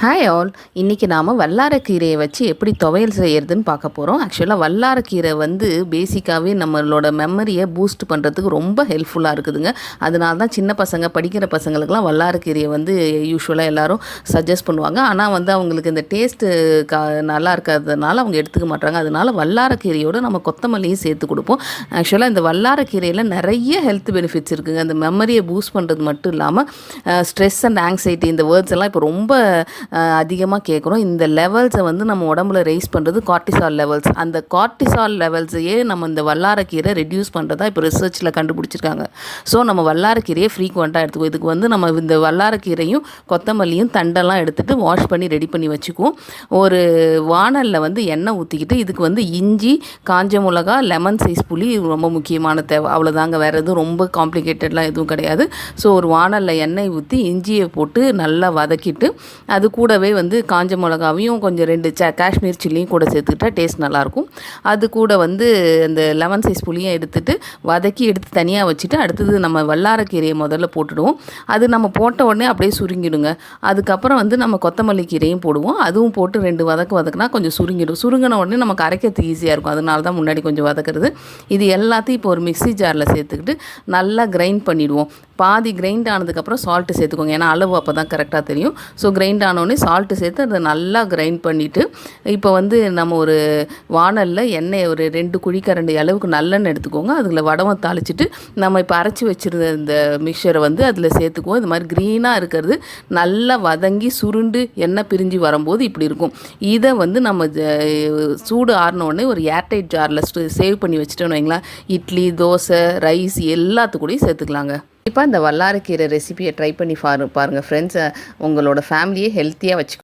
Hi all இன்றைக்கி நாம் வல்லாரக்கீரையை வச்சு எப்படி துவையல் செய்யறதுன்னு பார்க்க போகிறோம் ஆக்சுவலாக வல்லாரக்கீரை வந்து பேசிக்காகவே நம்மளோட மெமரியை பூஸ்ட் பண்ணுறதுக்கு ரொம்ப ஹெல்ப்ஃபுல்லாக இருக்குதுங்க. அதனால தான் சின்ன பசங்க படிக்கிற பசங்களுக்குலாம் வல்லாரக்கீரையை வந்து யூஸ்வலாக எல்லாரும் சஜஸ்ட் பண்ணுவாங்க. ஆனால் வந்து அவங்களுக்கு இந்த டேஸ்ட்டு கா நல்லா இருக்கிறதுனால அவங்க எடுத்துக்க மாட்டாங்க. அதனால வல்லாரக்கீரையோடு நம்ம கொத்தமல்லியும் சேர்த்து கொடுப்போம். ஆக்சுவலாக இந்த வல்லாரக்கீரையில் நிறைய ஹெல்த் பெனிஃபிட்ஸ் இருக்குதுங்க அந்த மெமரியை பூஸ்ட் பண்ணுறது மட்டும் இல்லாமல் ஸ்ட்ரெஸ் அண்ட் ஆங்ஸைட்டி இந்த வேர்ட்ஸ் எல்லாம் இப்போ ரொம்ப அதிகமாக கேட்குறோம் இந்த லெவல்ஸை வந்து நம்ம உடம்புல ரைஸ் பண்ணுறது கார்டிசால் லெவல்ஸ் அந்த கார்டிசால் லெவல்ஸையே நம்ம இந்த வல்லாரக்கீரை ரெடியூஸ் பண்ணுறதா இப்போ ரிசர்ச்சில் கண்டுபிடிச்சிருக்காங்க. ஸோ நம்ம வல்லாரக்கீரையை ஃப்ரீக்வெண்ட்டாக எடுத்துக்குவோம். இதுக்கு வந்து நம்ம இந்த வல்லாரக்கீரையும் கொத்தமல்லியும் தண்டெல்லாம் எடுத்துகிட்டு வாஷ் பண்ணி ரெடி பண்ணி வச்சுக்குவோம். ஒரு வானலில் வந்து எண்ணெய் ஊற்றிக்கிட்டு இதுக்கு வந்து இஞ்சி காஞ்ச மிளகா லெமன் சைஸ் புளி ரொம்ப முக்கியமான தேவை. அவ்வளோதாங்க வேறு எதுவும் ரொம்ப காம்ப்ளிகேட்டட்லாம் எதுவும் கிடையாது. ஸோ ஒரு வானலில் எண்ணெய் ஊற்றி இஞ்சியை போட்டு நல்லா வதக்கிட்டு அது கூடவே வந்து காஞ்ச மிளகாவையும் கொஞ்சம் ரெண்டு ச காஷ்மீர் சில்லியும் கூட சேர்த்துக்கிட்டா டேஸ்ட் நல்லாயிருக்கும். அது கூட வந்து அந்த லெமன் சைஸ் புளியும் எடுத்துகிட்டு வதக்கி எடுத்து தனியாக வச்சுட்டு அடுத்தது நம்ம வல்லாரக்கீரையை முதல்ல போட்டுடுவோம். அது நம்ம போட்ட உடனே அப்படியே சுருங்கிடுங்க. அதுக்கப்புறம் வந்து நம்ம கொத்தமல்லி கீரையும் போடுவோம். அதுவும் போட்டு ரெண்டு வதக்கு வதக்குனா கொஞ்சம் சுருங்கிடும். சுருங்கின உடனே நமக்கு அரைக்கிறதுக்கு ஈஸியாக இருக்கும். அதனால தான் முன்னாடி கொஞ்சம் வதக்குறது. இது எல்லாத்தையும் இப்போ ஒரு மிக்ஸி ஜாரில் சேர்த்துக்கிட்டு நல்லா கிரைண்ட் பண்ணிவிடுவோம் பாதி கிரைண்ட் ஆனதுக்கப்புறம் சால்ட்டு சேர்த்துக்கோங்க. ஏன்னா அளவு அப்போ தான் கரெக்டாக தெரியும். ஸோ கிரைண்ட் ஆனோடனே சால்ட்டு சேர்த்து அதை நல்லா கிரைண்ட் பண்ணிவிட்டு இப்போ வந்து நம்ம ஒரு வானலில் எண்ணெய் ஒரு ரெண்டு குழிக்கரண்டி அளவுக்கு நல்லெண்ணெய் எடுத்துக்கோங்க. அதில் வடவம் தாளிச்சிட்டு நம்ம இப்போ அரைச்சி வச்சுருந்த இந்த மிக்சரை வந்து அதில் சேர்த்துக்குவோம். இது மாதிரி க்ரீனாக இருக்கிறது நல்லா வதங்கி சுருண்டு எண்ணெய் பிரிஞ்சு வரும்போது இப்படி இருக்கும். இதை வந்து நம்ம ஜ- சூடு ஆறினோடனே ஒரு ஏர்டைட் ஜாரில் சேவ் பண்ணி வச்சுட்டோன்னு வைங்களேன். இட்லி தோசை ரைஸ் எல்லாத்துக்கூடையும் சேர்த்துக்கலாங்க. கண்டிப்பாக இந்த வல்லாரக்கீரை ரெசிபியை ட்ரை பண்ணி பாரு பாருங்கள் ஃப்ரெண்ட்ஸ் உங்களோட ஃபேமிலியை ஹெல்த்தியாக வச்சு